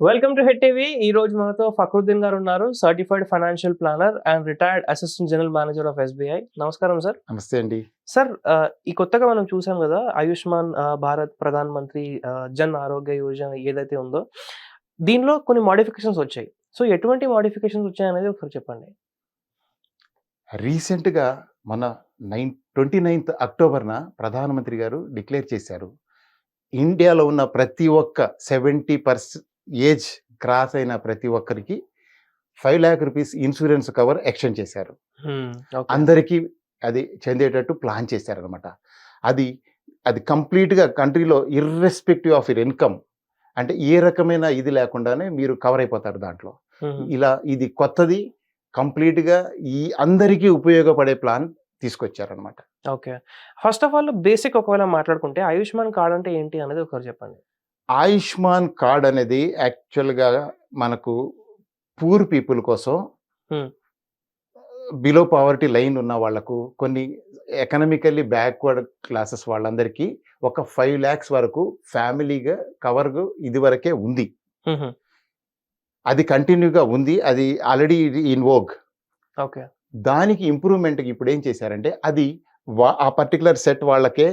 Welcome to head TV ఈ రోజు మనతో ఫక్రుద్దీన్ గారు ఉన్నారు certified financial planner and retired assistant general manager of SBI నమస్కారం సార్ నమస్తే అండి. సార్ ఈ కొత్తగా మనం చూసాం కదా ఆయుష్మాన్ భారత్ ప్రధాన్ మంత్రి జన్ ఆరోగ్య యోజన ఏదైతే ఉందో దీనిలో కొన్ని మోడిఫికేషన్స్ వచ్చాయి. సో ఎటువంటి మోడిఫికేషన్స్ వచ్చాయి అనేది ఒకసారి చెప్పండి. రీసెంట్గా మన నైన్ ట్వంటీ నైన్త్ అక్టోబర్న ప్రధానమంత్రి గారు డిక్లేర్ చేశారు. ఇండియాలో ఉన్న ప్రతి ఒక్క సెవెంటీ పర్స్ ఏజ్ క్రాస్ అయిన ప్రతి ఒక్కరికి five lakh rupees insurance cover extend చేశారు. అందరికీ అది చెందేటట్టు ప్లాన్ చేశారనమాట అది అది కంప్లీట్గా కంట్రీలో ఇర్రెస్పెక్టివ్ ఆఫ్ యర్ ఇన్కమ్ అంటే ఏ రకమైన ఇది లేకుండానే మీరు కవర్ అయిపోతారు దాంట్లో. ఇలా ఇది కొత్తది కంప్లీట్గా ఈ అందరికీ ఉపయోగపడే plan తీసుకొచ్చారనమాట okay. First of all basic ఒకవేళ మాట్లాడుకుంటే ఆయుష్మాన్ కార్డ్ అంటే ఏంటి అనేది ఒకసారి చెప్పండి. ఆయుష్మాన్ కార్డ్ అనేది యాక్చువల్గా మనకు పూర్ పీపుల్ కోసం. బిలో పావర్టీ లైన్ ఉన్న వాళ్ళకు కొన్ని ఎకనామికల్లీ బ్యాక్వర్డ్ క్లాసెస్ వాళ్ళందరికీ ఒక ఫైవ్ ల్యాక్స్ వరకు ఫ్యామిలీగా కవర్ ఇది వరకే ఉంది. అది కంటిన్యూగా ఉంది అది ఆల్రెడీ ఇన్ వోగ్ ఓకే దానికి ఇంప్రూవ్మెంట్కి ఇప్పుడు ఏం చేశారంటే అది ఆ పర్టికులర్ సెట్ వాళ్ళకే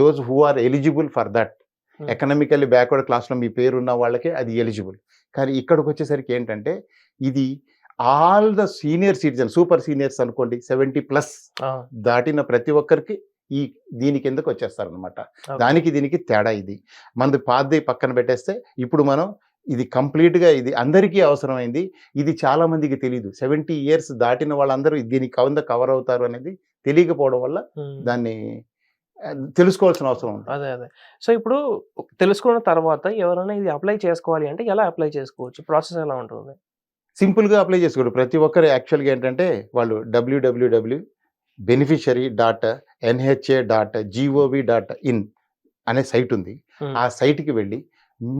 those who are eligible for that. Economically backward క్లాస్లో మీ పేరు ఉన్న వాళ్ళకే అది ఎలిజిబుల్. కానీ ఇక్కడికి వచ్చేసరికి ఏంటంటే ఇది all the senior citizen super seniors అనుకోండి సెవెంటీ ప్లస్ దాటిన ప్రతి ఒక్కరికి ఈ దీని కిందకు వచ్చేస్తారనమాట. దానికి దీనికి తేడా ఇది. మనది పాతది పక్కన పెట్టేస్తే ఇప్పుడు మనం ఇది కంప్లీట్గా ఇది అందరికీ అవసరమైంది. ఇది చాలా మందికి తెలియదు సెవెంటీ ఇయర్స్ దాటిన వాళ్ళందరూ దీనికి కవంద కవర్ అవుతారు అనేది తెలియకపోవడం వల్ల. దాన్ని తెలుసుకోవాల్సిన అవసరం ఉంది. అదే అదే. సో ఇప్పుడు తెలుసుకున్న తర్వాత ఎవరైనా ఇది అప్లై చేసుకోవాలి అంటే ఎలా అప్లై చేసుకోవచ్చు? ప్రాసెస్ ఎలా ఉంటుంది? సింపుల్గా అప్లై చేసుకోండి. ప్రతి ఒక్కరు యాక్చువల్గా ఏంటంటే వాళ్ళు WWW beneficiary dot NHA dot GOV dot in అనే సైట్ ఉంది. ఆ సైట్కి వెళ్ళి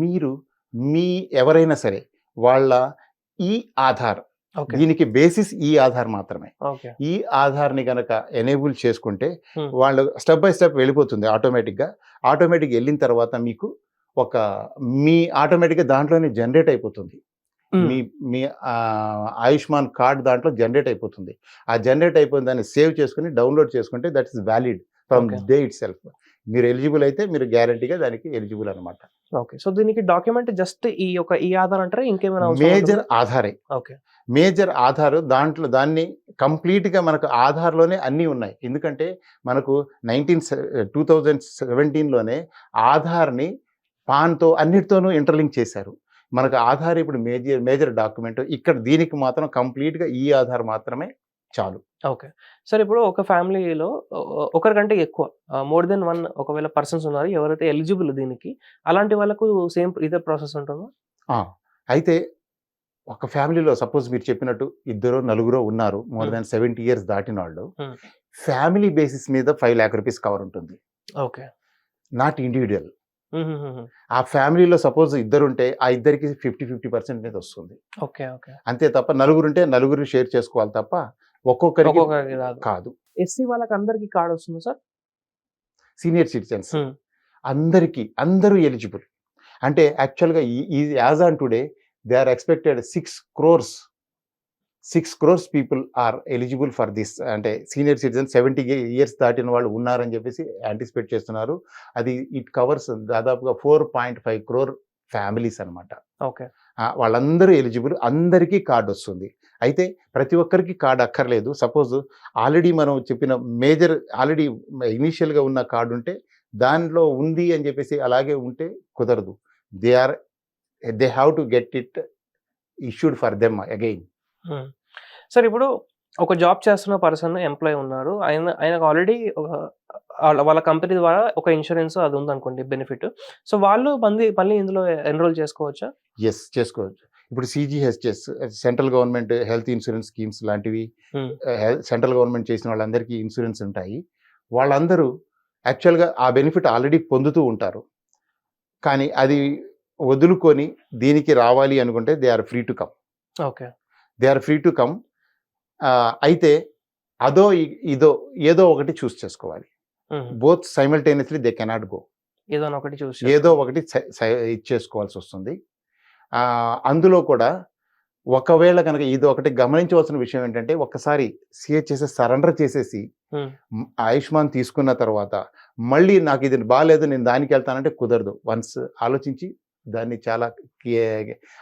మీరు మీ ఎవరైనా సరే వాళ్ళ ఈ ఆధార్ దీనికి బేసిస్ ఈ ఆధార్ మాత్రమే. ఈ ఆధార్ని కనుక ఎనేబుల్ చేసుకుంటే. వాళ్ళు స్టెప్ బై స్టెప్ వెళ్ళిపోతుంది ఆటోమేటిక్గా ఆటోమేటిక్ వెళ్ళిన తర్వాత మీకు ఒక మీ ఆటోమేటిక్గా దాంట్లోనే జనరేట్ అయిపోతుంది. మీ మీ ఆయుష్మాన్ కార్డ్ దాంట్లో జనరేట్ అయిపోతుంది. ఆ జనరేట్ అయిపోయిన దాన్ని సేవ్ చేసుకుని డౌన్లోడ్ చేసుకుంటే that is valid from. Day itself మీరు ఎలిజిబుల్ అయితే మీరు గ్యారంటీగా దానికి ఎలిజిబుల్ అనమాట ఓకే సో దీనికి డాక్యుమెంట్ జస్ట్ ఈ యొక్క ఈ ఆధార్ అంటారా? ఇంకేమైనా మేజర్? ఆధారే. ఓకే మేజర్ ఆధార్ దాంట్లో దాన్ని కంప్లీట్గా మనకు ఆధార్లోనే అన్నీ ఉన్నాయి. ఎందుకంటే మనకు నైన్టీన్ టూ థౌజండ్ సెవెంటీన్లోనే ఆధార్ని పాన్తో అన్నిటితోనూ ఇంటర్లింక్ చేశారు. మనకు ఆధార్ ఇప్పుడు మేజర్ మేజర్ డాక్యుమెంట్ ఇక్కడ దీనికి మాత్రం కంప్లీట్గా ఈ ఆధార్ మాత్రమే చాలు. ఓకే. సార్ ఇప్పుడు ఒక ఫ్యామిలీలో ఒకరికంటే ఎక్కువ మోర్ దెన్ వన్ ఒకవేళ పర్సన్స్ ఉన్నారు ఎవరైతే ఎలిజిబుల్ దీనికి అలాంటి వాళ్ళకు సేమ్ ఇదే ప్రాసెస్ ఉంటుందా? అయితే ఒక ఫ్యామిలీలో సపోజ్ మీరు చెప్పినట్టు ఇద్దరు నలుగురు ఉన్నారు మోర్. దాన్ సెవెంటీ ఇయర్స్ దాటిన వాళ్ళు. ఫ్యామిలీ బేసిస్ మీద ఫైవ్ ల్యాక్ రూపీస్ కవర్ ఉంటుంది. ఓకే. నాట్ ఇండివిజువల్ ఆ ఫ్యామిలీలో సపోజ్ ఇద్దరు ఉంటే ఆ ఇద్దరికి ఫిఫ్టీ ఫిఫ్టీ పర్సెంట్ మీద వస్తుంది. Okay okay. అంతే తప్ప నలుగురు ఉంటే నలుగురు షేర్ చేసుకోవాలి తప్ప ఒక్కొక్కరికి కాదు. ఎస్సీ వాళ్ళకి అందరికి కార్డ్ వస్తుంది సార్? Senior citizens. అందరికీ అందరూ ఎలిజిబుల్. అంటే యాక్చువల్గా ఈ as on today they are expected six crores. Six crores people are eligible for this అంటే సీనియర్ సిటిజన్ సెవెంటీ ఇయర్స్ దాటిన వాళ్ళు ఉన్నారని చెప్పేసి యాంటిసిపేట్ చేస్తున్నారు. అది ఇట్ కవర్స్ దాదాపుగా four point five crore families అనమాట ఓకే. వాళ్ళందరూ ఎలిజిబుల్ అందరికీ కార్డు వస్తుంది. అయితే ప్రతి ఒక్కరికి కార్డు అక్కర్లేదు. సపోజ్ ఆల్రెడీ మనం చెప్పిన మేజర్ ఆల్రెడీ ఇనీషియల్గా ఉన్న కార్డు ఉంటే దానిలో ఉంది అని చెప్పేసి అలాగే ఉంటే కుదరదు. They are they have to get it issued for them again. Sir ఇప్పుడు ఒక జాబ్ చేస్తున్న పర్సన్ ఎంప్లాయ్ ఉన్నారు ఆయన ఆయనకు ఆల్రెడీ వాళ్ళ కంపెనీ ద్వారా ఒక ఇన్సూరెన్స్ అది ఉందనుకోండి బెనిఫిట్. సో వాళ్ళు మంది మళ్ళీ ఇందులో ఎన్రోల్ చేసుకోవచ్చా? ఎస్ చేసుకోవచ్చు. ఇప్పుడు CGHS central government health insurance schemes లాంటివి. సెంట్రల్ గవర్నమెంట్ చేసిన వాళ్ళందరికీ ఇన్సూరెన్స్ ఉంటాయి. వాళ్ళందరూ యాక్చువల్గా ఆ బెనిఫిట్ ఆల్రెడీ పొందుతూ ఉంటారు. కానీ అది వదులుకొని దీనికి రావాలి అనుకుంటే they are free to come. Okay. They are free to come. అయితే అదో ఇదో ఏదో ఒకటి చూస్ చేసుకోవాలి. Both simultaneously they cannot go. ఏదైనా ఒకటి చూసి ఏదో ఒకటి ఇచ్చేసుకోవాల్సి వస్తుంది అందులో కూడా ఒకవేళ కనుక ఇది ఒకటి గమనించవలసిన విషయం ఏంటంటే ఒక్కసారి సిహెచ్ఎస్ఎస్ సరెండర్ చేసేసి ఆయుష్మాన్ తీసుకున్న తర్వాత మళ్ళీ నాకు ఇది బాగాలేదు నేను దానికి వెళ్తానంటే కుదరదు. వన్స్ ఆలోచించి దాన్ని చాలా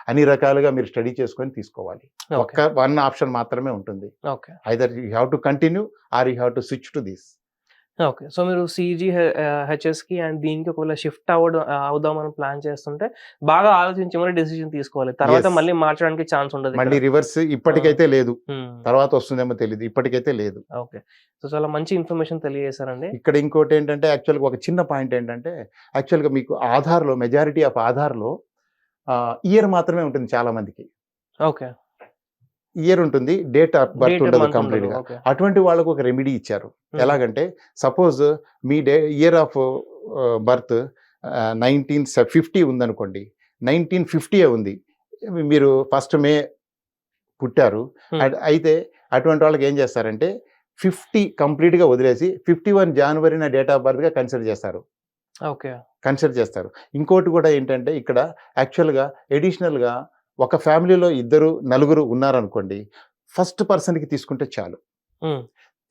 అన్ని రకాలుగా మీరు స్టడీ చేసుకొని తీసుకోవాలి. ఒక్క వన్ ఆప్షన్ మాత్రమే ఉంటుంది. Okay. Either you have to continue or you have to switch to this. Okay. So మీరు సిజీ హెచ్ఎస్కి అండ్ దీనికి ఒకవేళ షిఫ్ట్ అవ్వడం అవుదామని ప్లాన్ చేస్తుంటే బాగా ఆలోచించి మరి డెసిషన్ తీసుకోవాలి. తర్వాత. మళ్ళీ మార్చడానికి ఛాన్స్ ఉండదు మళ్ళీ రివర్స్ ఇప్పటికైతే లేదు. తర్వాత వస్తుందేమో తెలియదు ఇప్పటికైతే లేదు. ఓకే. సో చాలా మంచి ఇన్ఫర్మేషన్ తెలియజేశారండి. ఇక్కడ ఇంకోటి ఏంటంటే యాక్చువల్గా ఒక చిన్న పాయింట్ ఏంటంటే యాక్చువల్గా మీకు ఆధార్లో మెజారిటీ ఆఫ్ ఆధార్లో ఇయర్ మాత్రమే ఉంటుంది చాలా మందికి ఓకే. ఇయర్ ఉంటుంది డేట్ ఆఫ్ బర్త్ ఉండదు కంప్లీట్గా. ఓకే అటువంటి వాళ్ళకు ఒక రెమెడీ ఇచ్చారు. ఎలాగంటే suppose me day year of birth nineteen fifty ఉందనుకోండి నైన్టీన్ ఫిఫ్టీ ఉంది. మీరు ఫస్ట్ మే పుట్టారు. Hmm. అయితే అటువంటి వాళ్ళకి ఏం చేస్తారంటే ఫిఫ్టీ కంప్లీట్గా వదిలేసి ఫిఫ్టీ వన్ జనవరి నా డేట్ ఆఫ్ బర్త్గా కన్సిడర్ చేస్తారు. ఓకే కన్సిడర్ చేస్తారు. ఇంకోటి కూడా ఏంటంటే ఇక్కడ యాక్చువల్గా ఎడిషనల్గా ఒక ఫ్యామిలీలో ఇద్దరు నలుగురు ఉన్నారనుకోండి ఫస్ట్ పర్సన్కి తీసుకుంటే చాలు.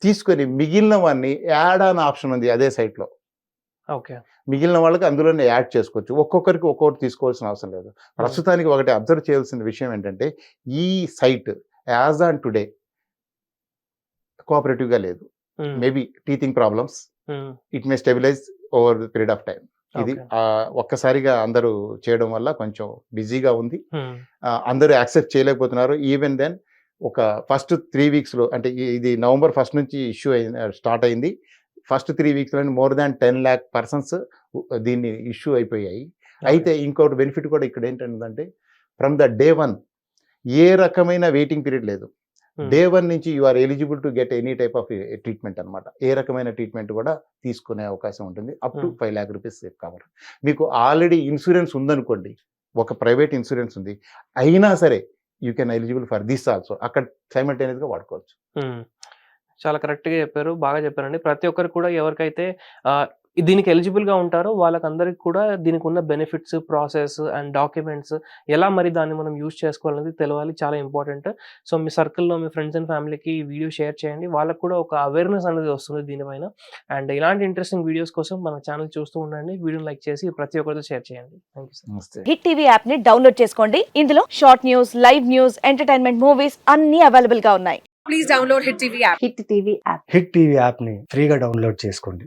తీసుకొని మిగిలిన వాడిని యాడ్ ఆన్ ఆప్షన్ ఉంది అదే సైట్లో. ఓకే. మిగిలిన వాళ్ళకి అందులోనే యాడ్ చేసుకోవచ్చు. ఒక్కొక్కరికి ఒక్కొక్కటి తీసుకోవాల్సిన అవసరం లేదు. ప్రస్తుతానికి ఒకటి అబ్జర్వ్ చేయాల్సిన విషయం ఏంటంటే ఈ సైట్ యాజ్ ఆన్ టుడే కోఆపరేటివ్గా లేదు. Maybe teething problems. It may stabilise over the period of time ఇది ఒక్కసారిగా అందరూ చేయడం వల్ల కొంచెం బిజీగా ఉంది. అందరూ యాక్సెప్ట్ చేయలేకపోతున్నారు. ఈవెన్ దెన్ ఒక ఫస్ట్ త్రీ వీక్స్లో అంటే ఇది నవంబర్ ఫస్ట్ నుంచి ఇష్యూ స్టార్ట్ అయింది. First three వీక్స్లో more than ten lakh persons దీన్ని ఇష్యూ అయిపోయాయి. అయితే ఇంకోటి బెనిఫిట్ కూడా ఇక్కడ ఏంటంటే ఫ్రమ్ ద డే వన్ ఏ రకమైన వెయిటింగ్ పీరియడ్ లేదు. డే వన్ నుంచి you are eligible to get any type of treatment అనమాట ఏ రకమైన ట్రీట్మెంట్ కూడా తీసుకునే అవకాశం ఉంటుంది. Up to Hmm. Five lakh rupees cover మీకు ఆల్రెడీ ఇన్సూరెన్స్ ఉందనుకోండి ఒక ప్రైవేట్ ఇన్సూరెన్స్ ఉంది అయినా సరే you can eligible for this also. అక్కడ సైమల్టేనియస్గా వాడుకోవచ్చు. మ్మ్. చాలా కరెక్ట్గా చెప్పారు బాగా చెప్పారండి. ప్రతి ఒక్కరు కూడా ఎవరికైతే దీనికి ఎలిజిబుల్గా ఉంటారో వాళ్ళకందరికి కూడా దీనికి ఉన్న బెనిఫిట్స్ ప్రాసెస్ అండ్ డాక్యుమెంట్స్ ఎలా మరి దాన్ని మనం యూజ్ చేసుకోవాలనేది తెలవాలి. చాలా ఇంపార్టెంట్ సో మీ సర్కిల్లో మీ ఫ్రెండ్స్ అండ్ ఫ్యామిలీకి ఈ వీడియో షేర్ చేయండి. వాళ్ళకు కూడా ఒక అవేర్నెస్ అనేది వస్తుంది దీనిపైన. అండ్ ఇలాంటి ఇంట్రెస్టింగ్ వీడియోస్ కోసం మన ఛానల్ చూస్తూ ఉండండి. వీడియోని లైక్ చేసి ప్రతి ఒక్కరితో షేర్ చేయండి. హిట్ టీవీ యాప్ని డౌన్లోడ్ చేసుకోండి. ఇందులో short news live news entertainment movies అన్ని అవైలబుల్గా ఉన్నాయి. Please download Hit TV app. Hit TV app hit TV యాప్ని ఫ్రీగా డౌన్లోడ్ చేసుకోండి.